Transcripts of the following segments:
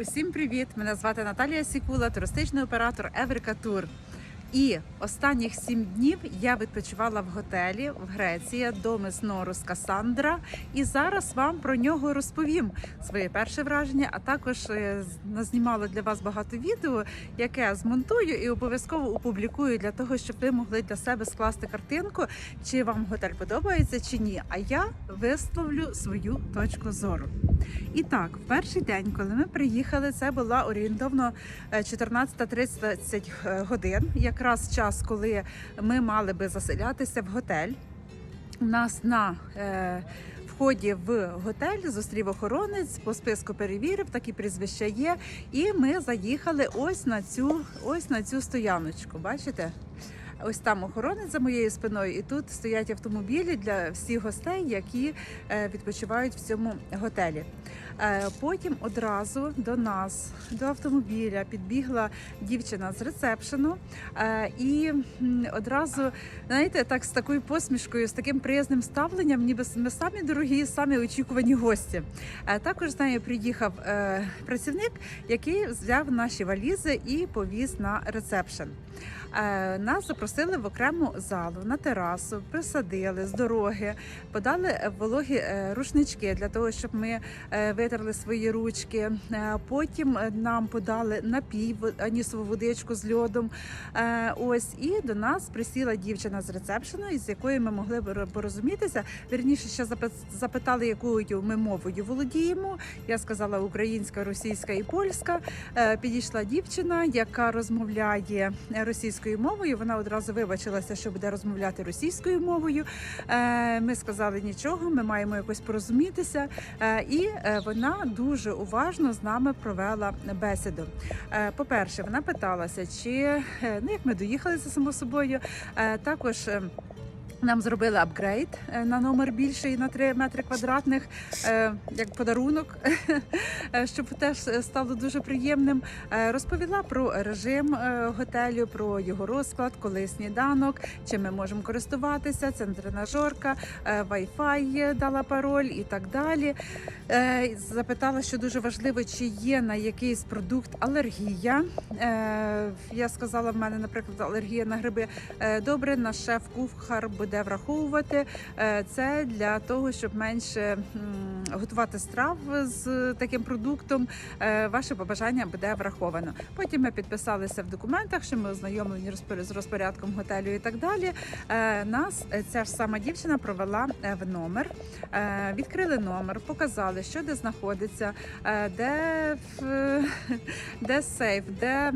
Усім привіт! Мене звати Наталія Сікула, туристичний оператор Еврика Тур. І останніх сім днів я відпочивала в готелі в Греції Домес Норус Касандра. І зараз вам про нього розповім своє перше враження, а також е, назнімала для вас багато відео, яке змонтую і обов'язково опублікую для того, щоб ви могли для себе скласти картинку, чи вам готель подобається чи ні. А я висловлю свою точку зору. І так, в перший день, коли ми приїхали, це була орієнтовно е, 14.30 е, годин, якраз час, коли ми мали би заселятися в готель. У нас на е, вході в готель зустрів охоронець, по списку перевірив, такі прізвища є. І ми заїхали ось на цю, ось на цю стояночку. Бачите? Ось там охоронець за моєю спиною, і тут стоять автомобілі для всіх гостей, які е, відпочивають в цьому готелі. Е, Потім одразу до нас, до автомобіля, підбігла дівчина з ресепшену е, і одразу, знаєте, так з такою посмішкою, з таким приязним ставленням, ніби ми самі дорогі, самі очікувані гості. Також з нею приїхав працівник, який взяв наші валізи і повіз на ресепшн. Е, Нас запросили в окрему залу на терасу, присадили з дороги, подали е, вологі е, рушнички для того, щоб ми витерли свої ручки. Потім нам подали напій, анісову водичку з льодом. Ось і до нас присіла дівчина з ресепшену, із якою ми могли порозумітися. Вірніше, ще запитали, якою ми мовою володіємо. Я сказала українська, російська і польська. Підійшла дівчина, яка розмовляє е, російською мовою. Вона одразу вибачилася, що буде розмовляти російською мовою. Е, Ми сказали нічого, ми маємо якось порозумітися. Е, І е, вона дуже уважно з нами провела бесіду. По-перше, вона питалася, чи ну як ми доїхали це само собою. Також. Нам зробили апгрейд е, на номер більший на 3 метри квадратних, е, як подарунок, е, щоб теж стало дуже приємним. Розповіла про режим готелю, про його розклад, коли сніданок, чим ми можемо користуватися. Це тренажерка, Wi-Fi дала пароль і так далі. Запитала, що дуже важливо, чи є на якийсь продукт алергія. Я сказала, в мене, наприклад, алергія на гриби. Добре, наш шеф-кухар буде враховувати Е, це для того, щоб менше готувати страв з таким продуктом. Е, Ваше побажання буде враховано. Потім ми підписалися в документах, що ми ознайомлені з розпорядком готелю і так далі. Е, Нас ця ж сама дівчина провела в номер. Відкрили номер, показали, що де знаходиться, де, де сейф, де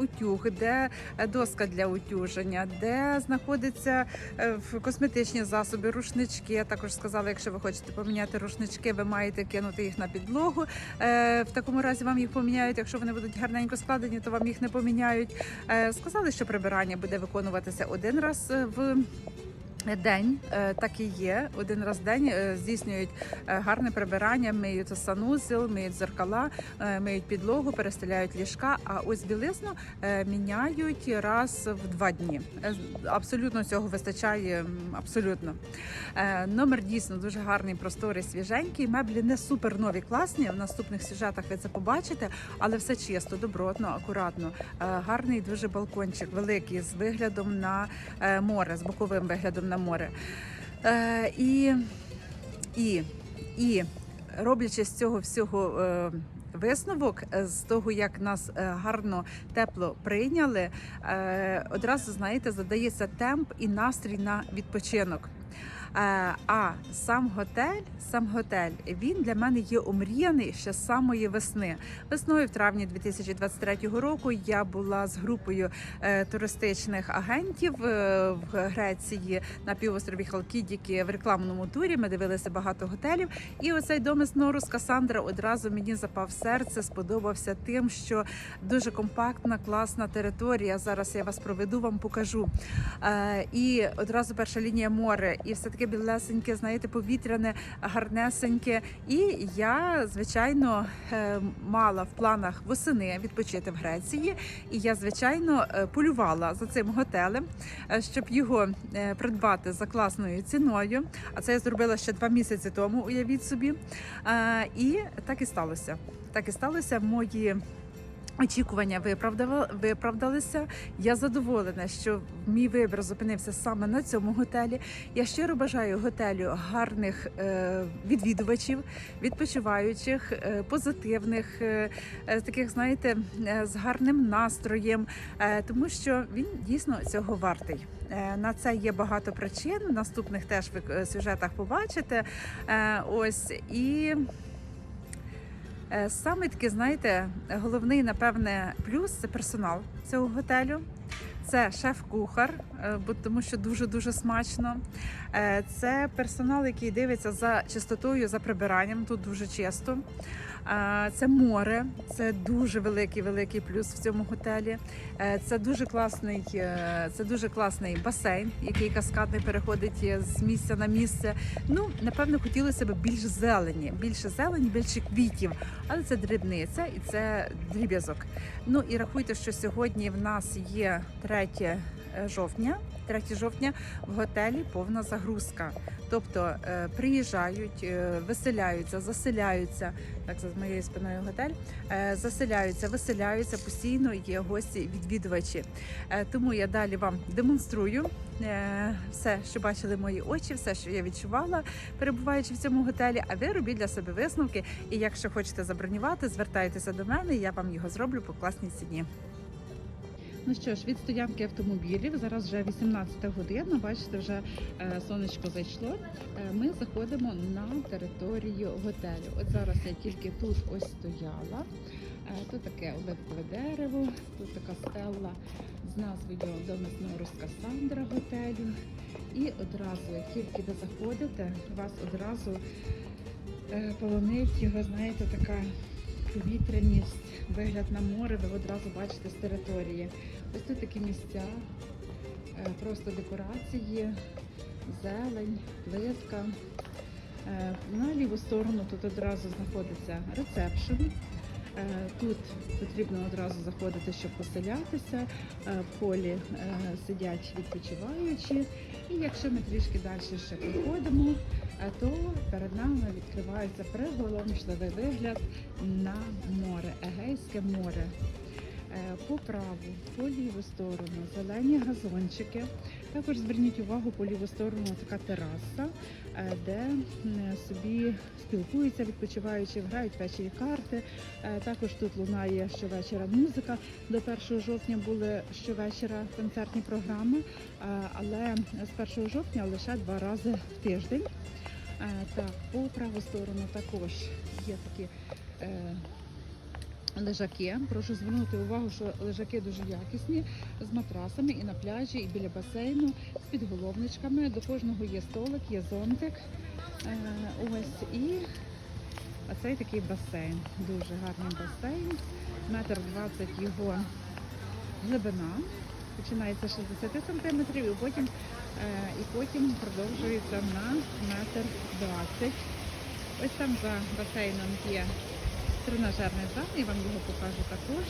утюг, де доска для утюження, де знаходиться в косметичні засоби, рушнички. Також сказали, якщо ви хочете поміняти рушнички, ви маєте кинути їх на підлогу. Е, В такому разі вам їх поміняють. Якщо вони будуть гарненько складені, то вам їх не поміняють. Е, Сказали, що прибирання буде виконуватися один раз е, в. День е, так і є. Один раз в день е, здійснюють е, гарне прибирання, миють санузел, миють зеркала, миють підлогу, перестеляють ліжка. А ось білизну міняють раз в два дні. Абсолютно цього вистачає. Абсолютно номер дійсно дуже гарний, просторий, свіженький. Меблі не супер нові, класні. В наступних сюжетах ви це побачите, але все чисто, добротно, акуратно. Гарний дуже балкончик, великий з виглядом на море, з боковим виглядом на море. Е, І, і, і роблячи з цього всього. е, Висновок е, з того, як нас е, гарно тепло прийняли, е, одразу знаєте, задається темп і настрій на відпочинок. Е, А сам готель, сам готель, він для мене є омріяний ще з самої весни. Весною, в травні 2023 року, я була з групою е, туристичних агентів е, в Греції на півострові Халкідіки в рекламному турі. Ми дивилися багато готелів. І оцей домис Норус Касандра одразу мені запав серце, сподобався тим, що дуже компактна, класна територія. Зараз я вас проведу, вам покажу. І одразу перша лінія море, і все таки таке білесеньке, знаєте, повітряне, гарнесеньке. І я, звичайно, е, мала в планах восени відпочити в Греції. І я, звичайно, е, полювала за цим готелем, е, щоб його придбати за класною ціною. А це я зробила ще два місяці тому. Уявіть собі. І так і сталося. Так і сталося. Мої очікування виправдалися. Я задоволена, що мій вибір зупинився саме на цьому готелі. Я щиро бажаю готелю гарних е, відвідувачів, відпочиваючих, е, позитивних, е, таких, знаєте, з гарним настроєм, тому що він дійсно цього вартий. На це є багато причин. В наступних теж ви сюжетах побачите. Ось і. Е, Саме таки, знаєте, головний, напевне, плюс це персонал цього готелю. Це шеф-кухар, бо тому що дуже дуже смачно. Е, Це персонал, який дивиться за чистотою, за прибиранням. Тут дуже чисто. Е, Це море, це дуже великий великий плюс в цьому готелі. Е, Це дуже класний, е, це дуже класний басейн, який каскадний переходить е, з місця на місце. Ну, напевно, хотілося б більш зелені, більше зелені, більше квітів, але це дрібниця і це дріб'язок. Ну і рахуйте, що сьогодні в нас є 3 жовтня. 3 жовтня в готелі повна загрузка. Тобто е, приїжджають, е, виселяються, заселяються. Так за моєю спиною готель е, заселяються, виселяються постійно. Є гості, відвідувачі. Тому я далі вам демонструю все, що бачили мої очі, все, що я відчувала, перебуваючи в цьому готелі. А ви робіть для себе висновки. І якщо хочете забронювати, звертайтеся до мене, я вам його зроблю по класній ціні. Ну що ж, від стоянки автомобілів зараз вже 18 година. Бачите, вже е, сонечко зайшло. Е, ми заходимо на територію готелю. От зараз я тільки тут ось стояла. Е, тут таке оливкове дерево, тут така стелла з назвою Домис Норус Касандра готелю. І одразу, як тільки ви заходите, вас одразу полонить його, знаєте, така повітряність, вигляд на море, ви одразу бачите з території. Ось тут такі місця, е, просто декорації, зелень, плитка. Е, На ліву сторону тут одразу знаходиться ресепшн. Е, Тут потрібно одразу заходити, щоб поселятися. В холі е, сидять відпочиваючі. І якщо ми трішки далі ще проходимо, е, то перед нами відкривається приголомшливий вигляд на море, Егейське море. Е, По праву, по ліву сторону зелені газончики. Також зверніть увагу по ліву сторону така тераса, е, де собі спілкуються відпочиваючи, грають ввечері карти. Е, Також тут лунає щовечора музика. До 1 жовтня були щовечора концертні програми, але з 1 жовтня лише два рази в тиждень. Е, Так, по праву сторону також є такі. е, Лежаки, прошу звернути увагу, що лежаки дуже якісні з матрасами і на пляжі, і біля басейну, з підголовничками. До кожного є столик, є зонтик. Е, ось і оцей такий басейн. Дуже гарний басейн. Метр двадцять його глибина. Починається з 60 сантиметрів, і потім, і потім продовжується на метр двадцять. Ось там за басейном є тренажерний зал, я вам його покажу також.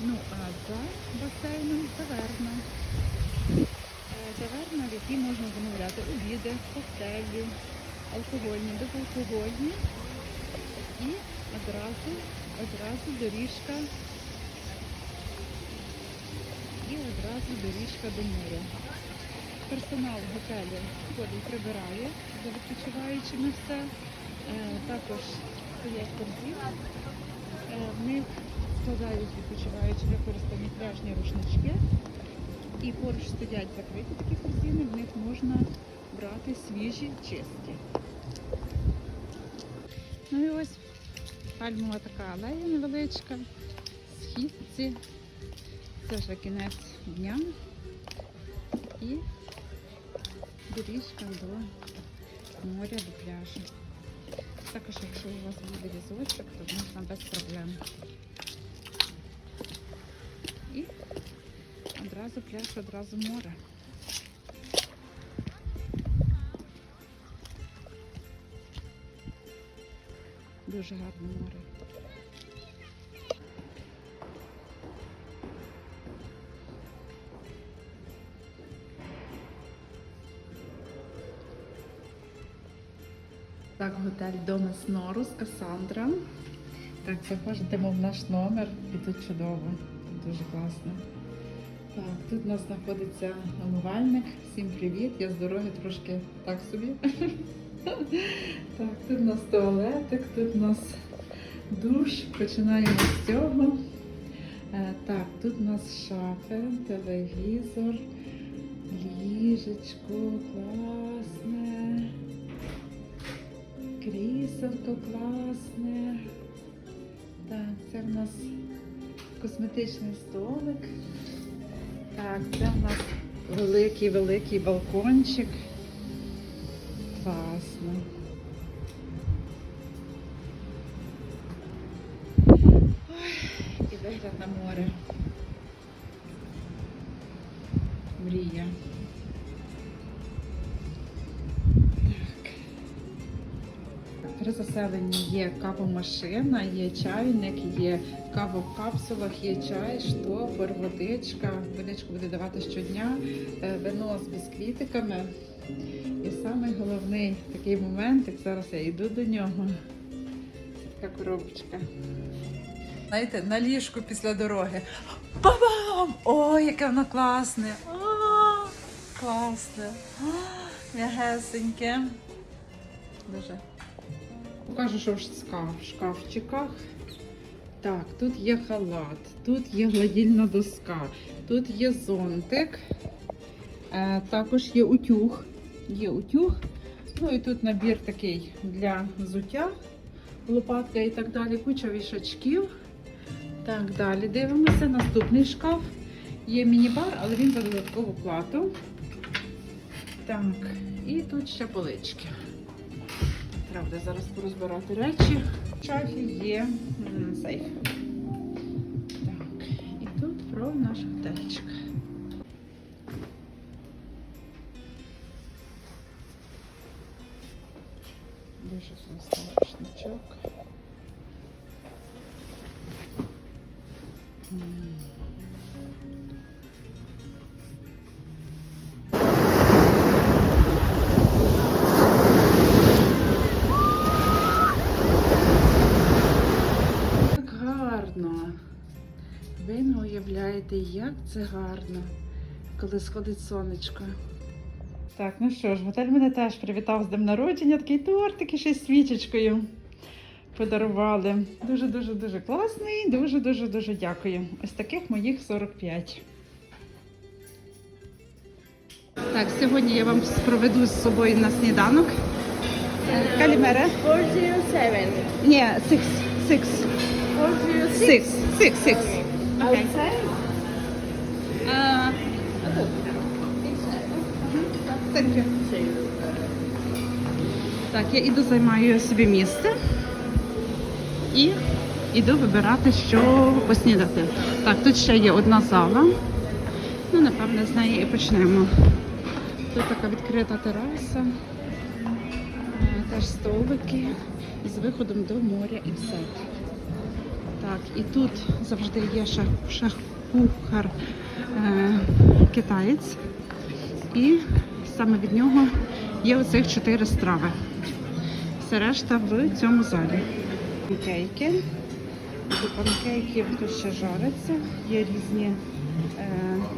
Ну а за басейном таверна. Е, Таверна, в якій можна замовляти обіди, коктейлі, алкогольні, безалкогольні. І одразу, одразу доріжка. І одразу доріжка до моря. Персонал готелю ходить, прибирає за відпочиваючими все. Е, Також стоять корзини. В них складають відпочиваючи використані пляжні рушнички. І поруч стоять закриті такі корзини, в них можна брати свіжі, чисті. Ну і ось пальмова така алея невеличка, східці. Це вже кінець дня. І доріжка до моря, до пляжу. Також, якщо у вас буде візочок, то можна без проблем. І одразу пляж, одразу море. Дуже гарне море. Домес Норус, Касандра. Так, заходимо в наш номер і тут чудово, дуже класно. Так, тут у нас знаходиться умивальник. Всім привіт. Я з дороги трошки так собі. Так, тут у нас туалетик, тут у нас душ. Починаємо з цього. Е, Так, тут у нас шафи, телевізор, ліжечко, класне. Кріселко класне. Так, це в нас косметичний столик. Так, це в нас великий-великий балкончик. Класно. При є кавомашина, є чайник, є кава в капсулах, є чай, штопор, водичка. Водичку буде давати щодня, е, вино з бісквітиками. І самий головний такий момент, як зараз я йду до нього. Така коробочка. Знаєте, на ліжку після дороги. Бабам! Ой, яке воно класне! А, класне! М'ягесеньке. Дуже. Покажу, що в шкаф, шкафчиках. Так, тут є халат, тут є гладільна доска, тут є зонтик, е, також є утюг. Є утюг. Ну і тут набір такий для взуття, лопатка і так далі, куча вішачків. Так, далі дивимося. Наступний шкаф. Є міні-бар, але він за додаткову плату. Так, і тут ще полички. Буде зараз порозбирати речі. В шафі є сейф. Так, і тут про наш готельчик. Дуже класний рушничок. Це гарно, коли сходить сонечко. Так, ну що ж, готель мене теж привітав з днем народження, такий тортик і ще з свічечкою подарували. Дуже-дуже дуже класний, дуже-дуже дуже дякую. Ось таких моїх 45. Так, сьогодні я вам проведу з собою на сніданок. Калімере. 407. Ні, six, six, 406. six, six, six. Outside? Thank you. Так, я іду займаю собі місце і іду вибирати, що поснідати. Так, тут ще є одна зала. Ну, напевне, з неї і почнемо. Тут така відкрита тераса, е, теж столики з виходом до моря і все. Так, і тут завжди є шеф, шеф-кухар е, китаєць. І саме від нього є оцих чотири страви. Все решта в цьому залі. Панкейки. До панкейків тут ще жариться. Є різні е,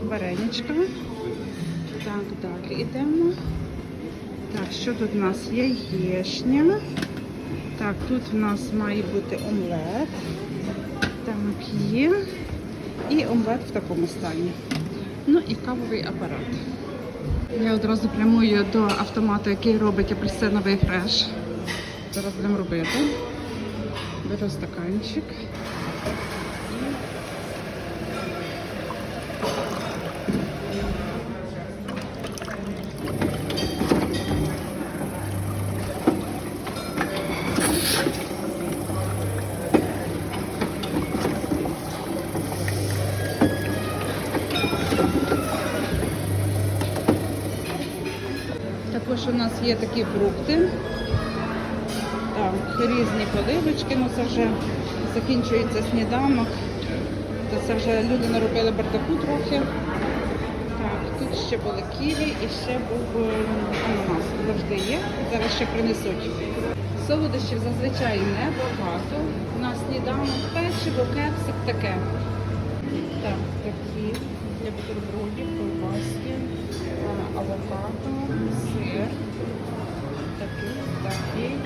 вареничка. Так, далі йдемо. Так, що тут у нас є? Єшня. Так, тут у нас має бути омлет. Так, є. І омлет в такому стані. Ну і кавовий апарат. Я одразу прямую до автомату, який робить апельсиновий фреш. Зараз будемо робити. Беру стаканчик. Є такі фрукти. Так, різні поливочки, ну це вже закінчується сніданок. Це вже люди наробили бардаку трохи. Так, тут ще були ківі і ще був е, ананас. Завжди є. Зараз ще принесуть. Солодощів зазвичай небагато. На сніданок печиво, кепсик таке. Так, такі для бутербродів, колбаски, е, авокадо, сир. Такий.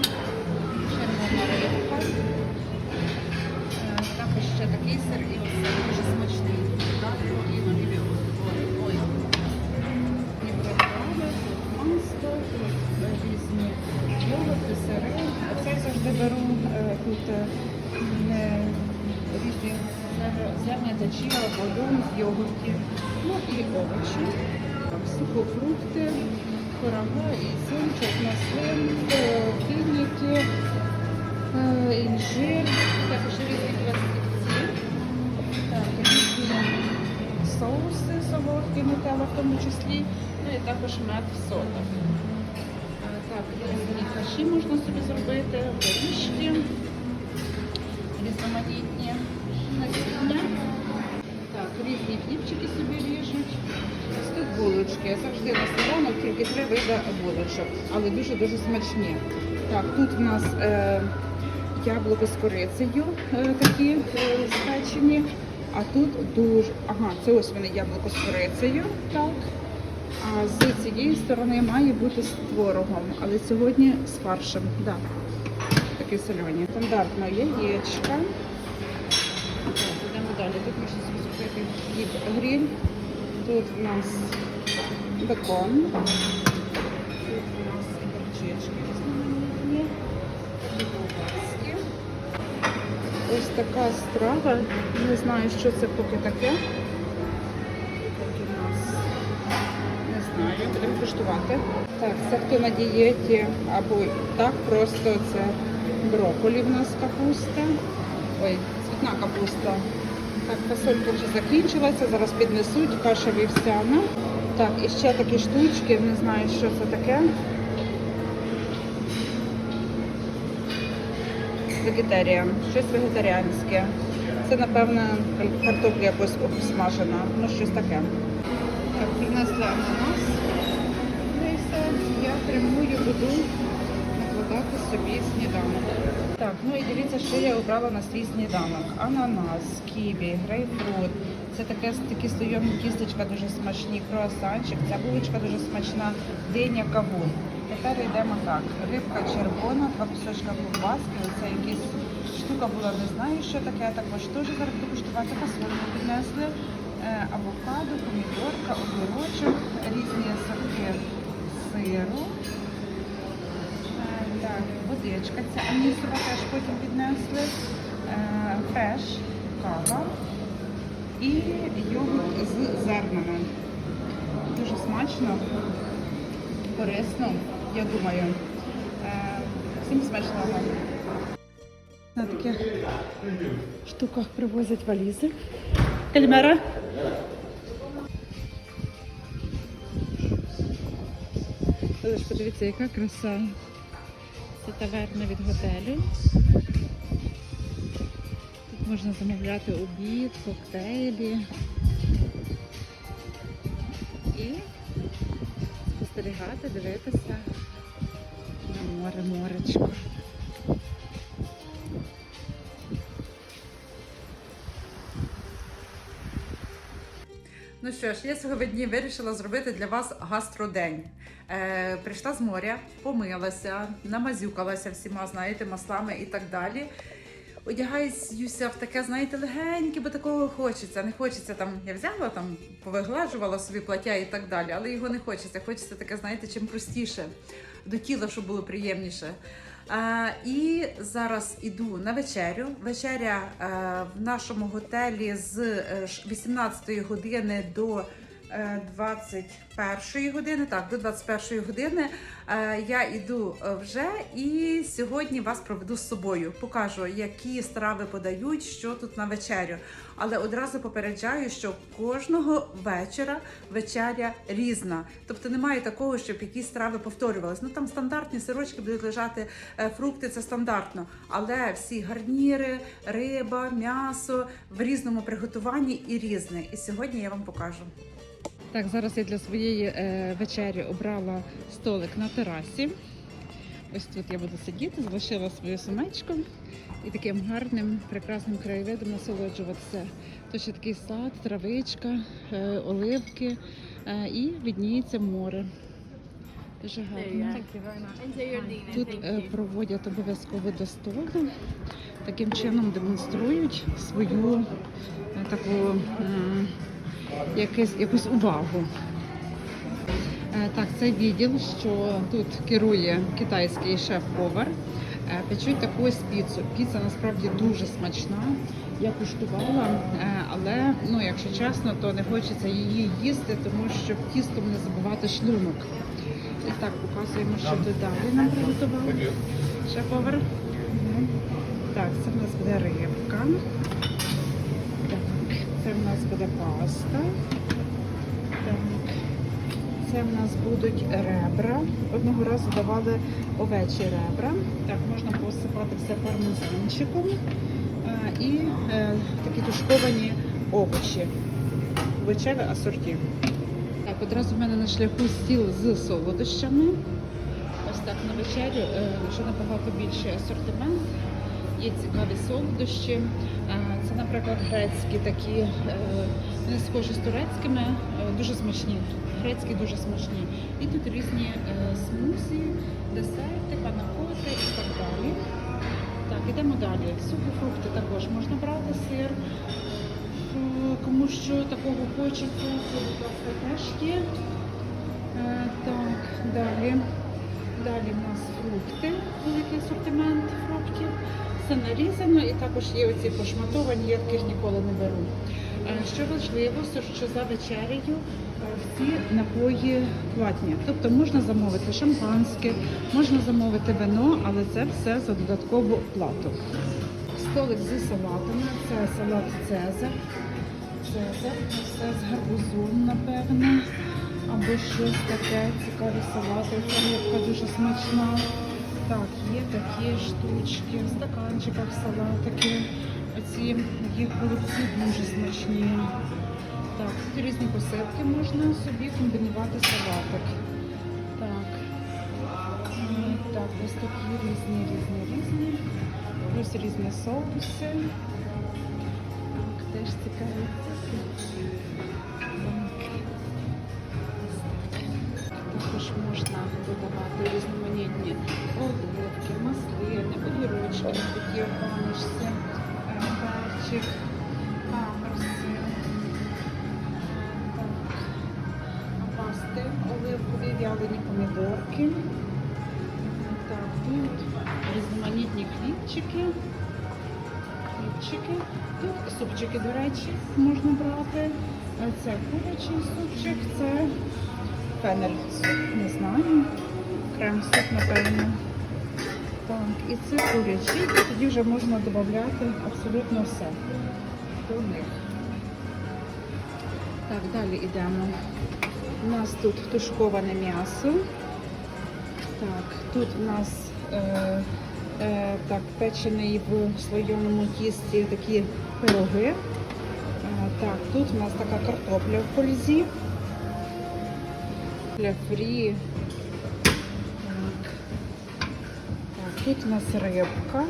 Червона рибка. Е, Також ще такий сир і ось цей дуже смачний. І оліві ой, і бродками, масло, різні йогурти, сири. Оце я завжди беру е, тут е, різні зер- зернята чія, водон, йогуртів, ну і овочі. Сухофрукти, курага, ізюмчик, маслин, також мед в сотах. Так, різні хаші можна собі зробити, горішки, різноманітні насіння. Так, різні хлібчики собі ріжуть. Ось тут булочки. Завжди на сніданок тільки три види булочок, але дуже-дуже смачні. Так, тут в нас е, яблуко з корицею е, такі е, спечені. А тут дуже. Ага, це ось вони яблуко з корицею. Так. А з цієї сторони має бути з творогом, але сьогодні з фаршем. Да. Такі солені. Стандартно яєчка. Йдемо далі. Тут можна зробити хліб гріль. Тут у нас бекон. Тут у нас горчички різноманітні. Ось така страва. Не знаю, що це поки таке. Знаю. Так, це хто на дієті або так просто це брокколі в нас капуста. Ой, цвітна капуста. Так, фасолька вже закінчилася, зараз піднесуть, каша вівсяна. Так, і ще такі штучки, не знаю, що це таке. Вегетаріан, щось вегетаріанське. Це, напевно, картопля якось обсмажена, ну щось таке. Так, принесли ананас. Прямую буду накладати собі сніданок. Так, ну і дивіться, що я обрала на свій сніданок. Ананас, ківі, грейпфрут. Це таке, такі слойомі кісточка дуже смачні, круасанчик. Ця булочка дуже смачна, диня, кавун. Тепер йдемо так. Рибка червона, два кусочка ковбаски. Оце якась штука була, не знаю, що таке. Також теж зараз буду куштувати фасольку піднесли. Е, Авокадо, помідорка, огірочок, різні сорти сиру. Е, Так, водичка, ця анісова теж потім піднесли. Е, Фреш, кава і йогурт з зернами. Дуже смачно, корисно, я думаю. Е, Всім смачного. На таких штуках привозять валізи. Кальмера. Ви ж подивіться, яка краса. Це таверна від готелю. Тут можна замовляти обід, коктейлі. І спостерігати, дивитися на море, моречко. Ну що ж, я сьогодні вирішила зробити для вас гастродень. Е, прийшла з моря, помилася, намазюкалася всіма, знаєте, маслами і так далі. Одягаюся в таке, знаєте, легеньке, бо такого хочеться. Не хочеться там, я взяла там, повиглажувала собі плаття і так далі, але його не хочеться. Хочеться таке, знаєте, чим простіше, до тіла, щоб було приємніше. І зараз іду на вечерю. Вечеря е, в нашому готелі з е, ш- 18 години до е, 21 години, так, до 21 години е, я йду е, вже і сьогодні вас проведу з собою. Покажу, які страви подають, що тут на вечерю. Але одразу попереджаю, що кожного вечора вечеря різна. Тобто немає такого, щоб якісь страви повторювалися. Ну там стандартні сирочки будуть лежати, е, фрукти це стандартно. Але всі гарніри, риба, м'ясо в різному приготуванні і різне. І сьогодні я вам покажу. Так, зараз я для своєї е, вечері обрала столик на терасі. Ось тут я буду сидіти, залишила свою сумечку і таким гарним, прекрасним краєвидом насолоджуватися. То ще такий сад, травичка, е, оливки е, і відніється море. Дуже гарно. Тут е, проводять обов'язково до столу. Таким чином демонструють свою е, таку м, якусь, якусь увагу. Е, Так, це відділ, що тут керує китайський шеф-повар. Е, Печуть таку ось піцу. Піца насправді дуже смачна. Я куштувала, е, але ну, якщо чесно, то не хочеться її їсти, тому що тістом не забувати шлунок. І так, показуємо, що додалі нам приготували. Шеф-повар. Так, це в нас буде рибка. Це в нас буде паста. Це в нас будуть ребра. Одного разу давали овечі ребра. Так, можна посипати все пармезанчиком. Е, І е, такі тушковані овочі. Овочеве асорті. Так, одразу в мене на шляху стіл з солодощами. Ось так на вечерю вже набагато більший асортимент. Є цікаві солодощі. Е, Це, наприклад, грецькі такі, е, вони схожі з турецькими, е, дуже смачні. Грецькі дуже смачні. І тут різні смузі, десерти, панакоти і так далі. Так, ідемо далі. Сухофрукти також можна брати сир. Кому що такого хочеться, це, теж є. Так, далі. Далі в нас фрукти, великий асортимент фруктів. Все нарізано і також є оці пошматовані, я таких ніколи не беру. Е, Що важливо, що- за вечерею е, всі напої платні. Тобто можна замовити шампанське, можна замовити вино, але це все за додаткову плату. Столик зі салатами, це салат Цезар. Цезар, це з гарбузом, напевне. Або щось таке, цікаві салати. Рибка дуже смачна. Так, є такі штучки, в стаканчиках салатики. Оці їх голубці дуже смачні. Так, різні посипки можна собі комбінувати салатик. Так. М, Так, ось такі різні, різні, різні. Плюс різні соуси. Так, теж цікаві. Додавати різноманітні оливки, маслини, огірочки, такі е, перчик, амперси. Пасти оливкові, вялені помідорки. Так, тут різноманітні хлібчики. Хлібчики. Тут супчики, до речі, можна брати. Це курячий супчик, це фенель не знаю. Крем суп, напевно. Так, і це курячий, тоді вже можна додати абсолютно все до них. Так, далі йдемо. У нас тут тушковане м'ясо. Так, тут у нас е, е, так, печений в слоєному тісті такі пироги. Е, так, тут у нас така картопля в фользі. Картопля фрі. Так. так, тут у нас рибка.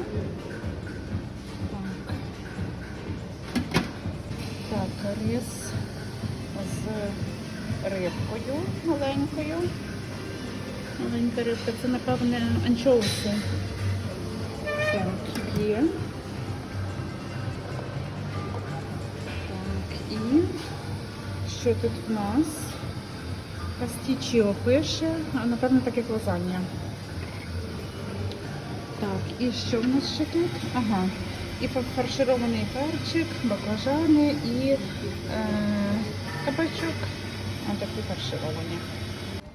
Так. Так, рис з рибкою маленькою. Маленька рибка, це, напевне, анчоуси. Так, є. Так, і що тут в нас? Пастічіо пише, а напевно так як. Так, і що в нас ще тут? Ага. І фарширований перчик, баклажани і е, кабачок. Ось такі фаршировані.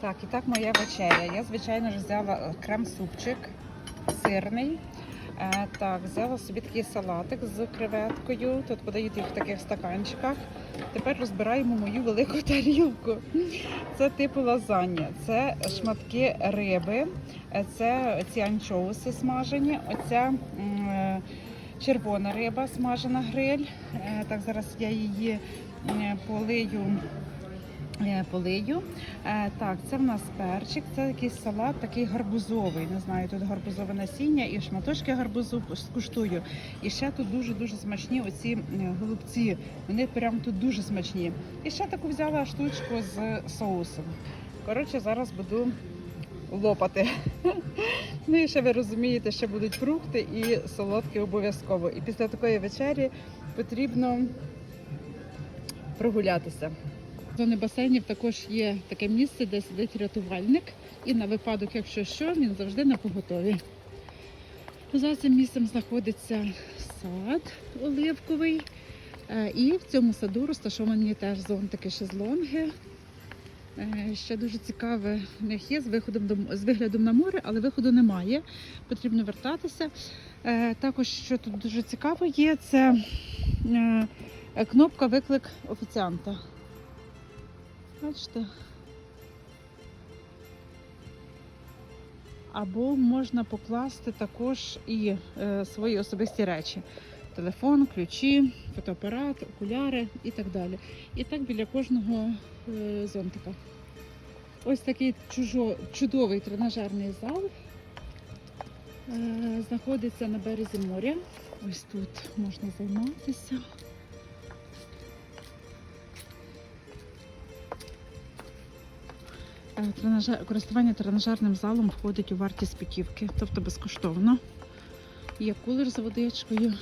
Так, і так моя вечеря. Я, звичайно ж, взяла е, крем-супчик сирний. Е, так, взяла собі такий салатик з креветкою. Тут подають їх в таких стаканчиках. Тепер розбираємо мою велику тарілку. Це типу лазанья, це шматки риби, е, це ці анчоуси смажені, оця е, червона риба смажена гриль. Так, зараз я її полию. Е, Полию. Е, Так, це в нас перчик, це якийсь салат такий гарбузовий. Не знаю, тут гарбузове насіння і шматочки гарбузу скуштую. І ще тут дуже-дуже смачні оці голубці. Вони прям тут дуже смачні. І ще таку взяла штучку з соусом. Коротше, зараз буду лопати. Ну і ще ви розумієте, ще будуть фрукти і солодкі обов'язково. І після такої вечері потрібно прогулятися. В зоні басейнів також є таке місце, де сидить рятувальник, і на випадок, якщо що, він завжди на поготові. За цим місцем знаходиться сад оливковий. Е, І в цьому саду розташовані теж зонтики шезлонги. Е, Ще дуже цікаве в них є з виходом до з виглядом на море, але виходу немає. Потрібно вертатися. Е, Також, що тут дуже цікаво є, це кнопка виклик офіціанта. Бачите? Або можна покласти також і е, свої особисті речі: телефон, ключі, фотоапарат, окуляри і так далі. І так біля кожного е, зонтика. Ось такий чужо, чудовий тренажерний зал е, знаходиться на березі моря. Ось тут можна займатися. Користування тренажерним залом входить у вартість путівки, тобто безкоштовно. Є кулер з водичкою.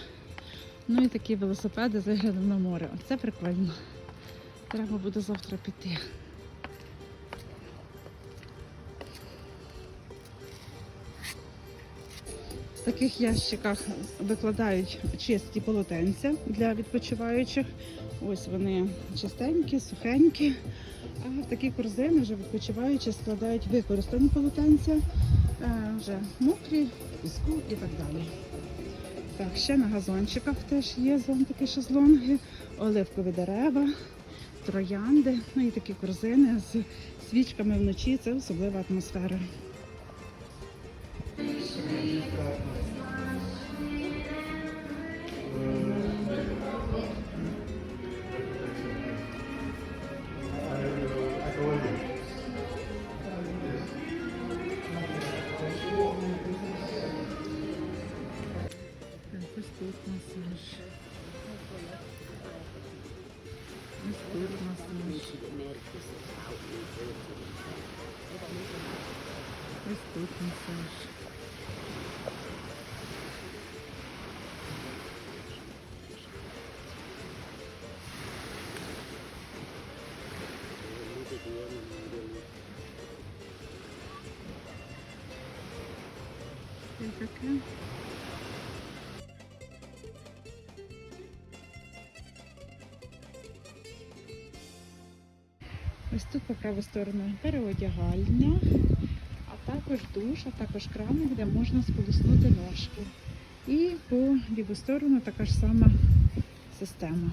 Ну і такі велосипеди з виглядом на море. Оце прикольно. Треба буде завтра піти. В таких ящиках викладають чисті полотенця для відпочиваючих. Ось вони чистенькі, сухенькі. А такі корзини вже відпочиваючи складають використані полотенця, е, вже мокрі, піску і так далі. Так, ще на газончиках теж є зонтики шезлонги, оливкові дерева, троянди, ну і такі корзини з свічками вночі. Це особлива атмосфера. Ось тут масаж. Ось таке. Ось тут по праву сторону переодягальня, також душ, а також краник, де можна сполоснути ножки. І по ліву сторону така ж сама система.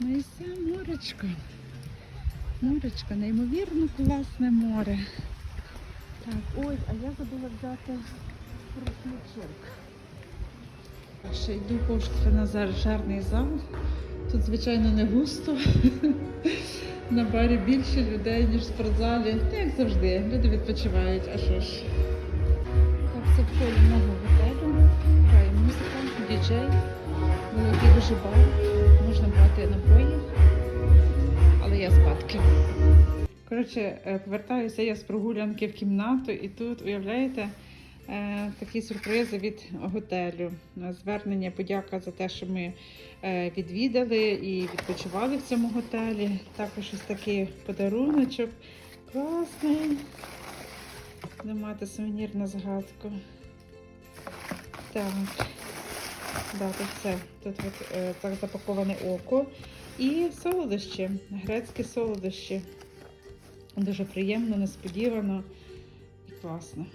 Ну і все моречко. Моречко, неймовірно класне море. Так, ой, а я забула взяти рушничок. Ще йду повз тренажерний зал. Тут, звичайно, не густо. На барі більше людей, ніж в спортзалі. Та як завжди, люди відпочивають, а що ж. Так, це в полі мого готелю. Грає музика, діджей, великий дуже бар. Можна брати напої, але я спадки. Коротше, е, повертаюся я з прогулянки в кімнату, і тут, уявляєте, такі сюрпризи від готелю. Е, Звернення, подяка за те, що ми е, відвідали і відпочивали в цьому готелі. Також ось такий подаруночок. Класний. Буде мати сувенір на згадку. Так. Да, тут все. Тут от, е, так запаковане око. І солодощі, грецькі солодощі. Дуже приємно, несподівано і класно.